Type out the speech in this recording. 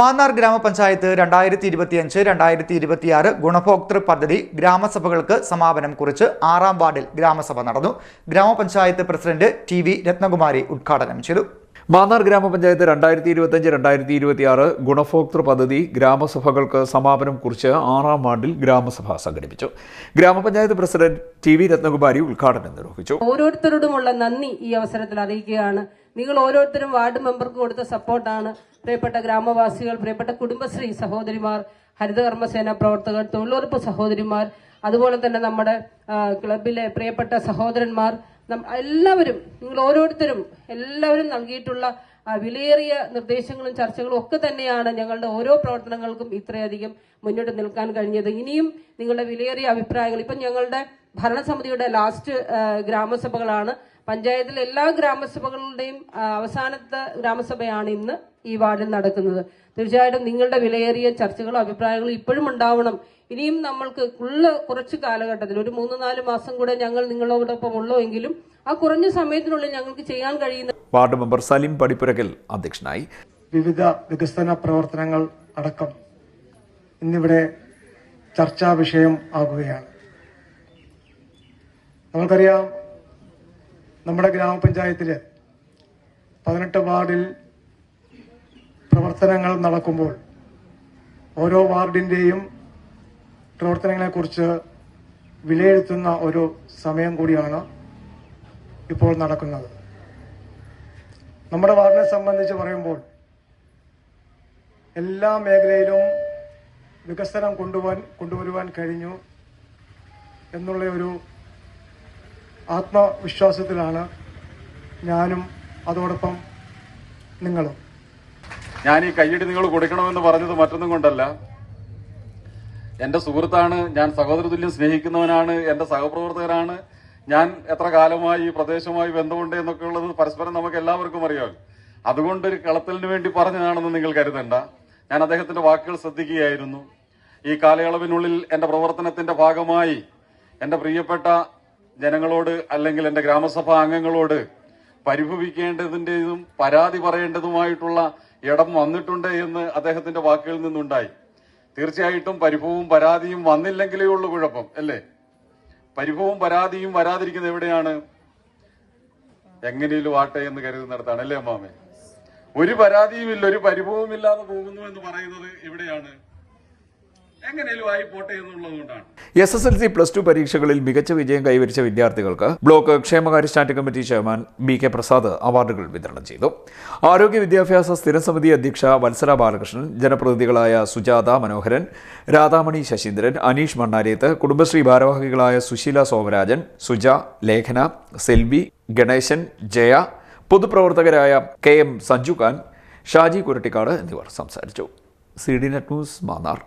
മാന്നാർ ഗ്രാമപഞ്ചായത്ത് രണ്ടായിരത്തി ഇരുപത്തിയഞ്ച് രണ്ടായിരത്തി ഇരുപത്തിയാറ് ഗുണഭോക്തൃ പദ്ധതി ഗ്രാമസഭകൾക്ക് സമാപനം കുറിച്ച് ആറാം വാർഡിൽ ഗ്രാമസഭ നടന്നു. ഗ്രാമപഞ്ചായത്ത് പ്രസിഡന്റ് ടി വി രത്നകുമാരി ഉദ്ഘാടനം ചെയ്തു. മാന്നാർ ഗ്രാമപഞ്ചായത്ത് രണ്ടായിരത്തി ഇരുപത്തഞ്ച് രണ്ടായിരത്തി ഇരുപത്തിയാറ് ഗുണഭോക്തൃ പദ്ധതി ഗ്രാമസഭകൾക്ക് സമാപനം കുറിച്ച് ആറാം വാർഡിൽ ഗ്രാമസഭ സംഘടിപ്പിച്ചു. ഗ്രാമപഞ്ചായത്ത് പ്രസിഡന്റ് ടി വി രത്നകുമാരി ഉദ്ഘാടനം നിർവഹിച്ചു. ഓരോരുത്തരോടുമുള്ള നന്ദി ഈ അവസരത്തിൽ അറിയിക്കുകയാണ്. നിങ്ങൾ ഓരോരുത്തരും വാർഡ് മെമ്പർക്ക് കൊടുത്ത സപ്പോർട്ടാണ്. പ്രിയപ്പെട്ട ഗ്രാമവാസികൾ പ്രിയപ്പെട്ട കുടുംബശ്രീ സഹോദരിമാർ ഹരിതകർമ്മസേന പ്രവർത്തകർ തൊഴിലുറപ്പ് സഹോദരിമാർ അതുപോലെ തന്നെ നമ്മുടെ ക്ലബിലെ പ്രിയപ്പെട്ട സഹോദരന്മാർ എല്ലാവരും നിങ്ങൾ ഓരോരുത്തരും എല്ലാവരും നൽകിയിട്ടുള്ള വിലയേറിയ നിർദ്ദേശങ്ങളും ചർച്ചകളും ഒക്കെ തന്നെയാണ് ഞങ്ങളുടെ ഓരോ പ്രവർത്തനങ്ങൾക്കും ഇത്രയധികം മുന്നോട്ട് നിൽക്കാൻ കഴിഞ്ഞത്. ഇനിയും നിങ്ങളുടെ വിലയേറിയ അഭിപ്രായങ്ങൾ ഇപ്പം ഞങ്ങളുടെ ഭരണസമിതിയുടെ ലാസ്റ്റ് ഗ്രാമസഭകളാണ്. പഞ്ചായത്തിലെ എല്ലാ ഗ്രാമസഭകളുടെയും അവസാനത്തെ ഗ്രാമസഭയാണ് ഇന്ന് ഈ വാർഡിൽ നടക്കുന്നത്. തീർച്ചയായിട്ടും നിങ്ങളുടെ വിലയേറിയ ചർച്ചകളും അഭിപ്രായങ്ങളും ഇപ്പോഴും ഉണ്ടാവണം. ഇനിയും നമ്മൾക്ക് ഉള്ള കുറച്ച് കാലഘട്ടത്തിൽ ഒരു മൂന്ന് നാല് മാസം കൂടെ ഞങ്ങൾ നിങ്ങളോടൊപ്പം ഉള്ളോ എങ്കിലും ആ കുറഞ്ഞ സമയത്തിനുള്ളിൽ ഞങ്ങൾക്ക് ചെയ്യാൻ കഴിയുന്ന വാർഡ് മെമ്പർ സലിം പടിപ്പുരക്കൽ അധ്യക്ഷനായി. വിവിധ വികസന പ്രവർത്തനങ്ങൾ അടക്കം ഇന്നിവിടെ ചർച്ചാ വിഷയം ആകുകയാണ്. നമുക്കറിയാം നമ്മുടെ ഗ്രാമപഞ്ചായത്തിൽ പതിനെട്ട് വാർഡിൽ പ്രവർത്തനങ്ങൾ നടക്കുമ്പോൾ ഓരോ വാർഡിന്റെയും പ്രവർത്തനങ്ങളെക്കുറിച്ച് വിലയിരുത്തുന്ന ഒരു സമയം കൂടിയാണ് ഇപ്പോൾ നടക്കുന്നത്. നമ്മുടെ വാർഡിനെ സംബന്ധിച്ച് പറയുമ്പോൾ എല്ലാ മേഖലയിലും വികസനം കൊണ്ടുപോകാൻ കൊണ്ടുവരുവാൻ കഴിഞ്ഞു എന്നുള്ള ഒരു ആത്മവിശ്വാസത്തിലാണ് ഞാനും അതോടൊപ്പം നിങ്ങളും. ഞാൻ ഈ കയ്യടി നിങ്ങൾ കൊടുക്കണമെന്ന് പറഞ്ഞത് മറ്റൊന്നും കൊണ്ടല്ല. എന്റെ സുഹൃത്താണ് ഞാൻ സഹോദര സഹോദരതുല്യം സ്നേഹിക്കുന്നവനാണ് എന്റെ സഹപ്രവർത്തകരാണ്. ഞാൻ എത്ര കാലമായി ഈ പ്രദേശവുമായി ബന്ധമുണ്ട് എന്നൊക്കെ ഉള്ളത് പരസ്പരം നമുക്ക് എല്ലാവർക്കും അറിയാം. അതുകൊണ്ട് ഒരു കളത്തലിന് വേണ്ടി പറഞ്ഞതാണെന്ന് നിങ്ങൾ കരുതണ്ട. ഞാൻ അദ്ദേഹത്തിന്റെ വാക്കുകൾ ശ്രദ്ധിക്കുകയായിരുന്നു. ഈ കാലയളവിനുള്ളിൽ എന്റെ പ്രവർത്തനത്തിന്റെ ഭാഗമായി എന്റെ പ്രിയപ്പെട്ട ജനങ്ങളോട് അല്ലെങ്കിൽ എന്റെ ഗ്രാമസഭാ അംഗങ്ങളോട് പരിഭവിക്കേണ്ടതിന്റേതും പരാതി പറയേണ്ടതുമായിട്ടുള്ള ഇടം വന്നിട്ടുണ്ട് എന്ന് അദ്ദേഹത്തിന്റെ വാക്കുകളിൽ നിന്നുണ്ടായി. തീർച്ചയായിട്ടും പരിഭവവും പരാതിയും വന്നില്ലെങ്കിലേ ഉള്ളൂ കുഴപ്പം അല്ലേ? പരിഭവവും പരാതിയും വരാതിരിക്കുന്നത് എവിടെയാണ്? എങ്ങനെയും വാട്ടെ എന്ന് കരുതുന്നിടത്താണ് അല്ലേ അമ്മാമേ? ഒരു പരാതിയും ഇല്ല ഒരു പരിഭവവും ഇല്ലാതെ പോകുന്നു എന്ന് പറയുന്നത് എവിടെയാണ്? എങ്ങനെയും ആയി പോട്ടെ എന്നുള്ളത് കൊണ്ടാണ് S S L C plus two പരീക്ഷകളിൽ മികച്ച വിജയം കൈവരിച്ച വിദ്യാർത്ഥികൾക്ക് ബ്ലോക്ക് ക്ഷേമകാര്യ standing committee chairman B K Prasad അവാർഡുകൾ വിതരണം ചെയ്തു. ആരോഗ്യ വിദ്യാഭ്യാസ സ്ഥിരം സമിതി അധ്യക്ഷ വത്സര ബാലകൃഷ്ണൻ ജനപ്രതിനിധികളായ സുജാത മനോഹരൻ രാധാമണി ശശീന്ദ്രൻ അനീഷ് മണ്ണാരേത്ത് കുടുംബശ്രീ ഭാരവാഹികളായ സുശീല സോമരാജൻ സുജ ലേഖന സെൽവി ഗണേശൻ ജയ പൊതുപ്രവർത്തകരായ കെ എം സഞ്ജു ഖാൻ ഷാജി കുരട്ടിക്കാട് എന്നിവർ സംസാരിച്ചു. C D net news Mannar.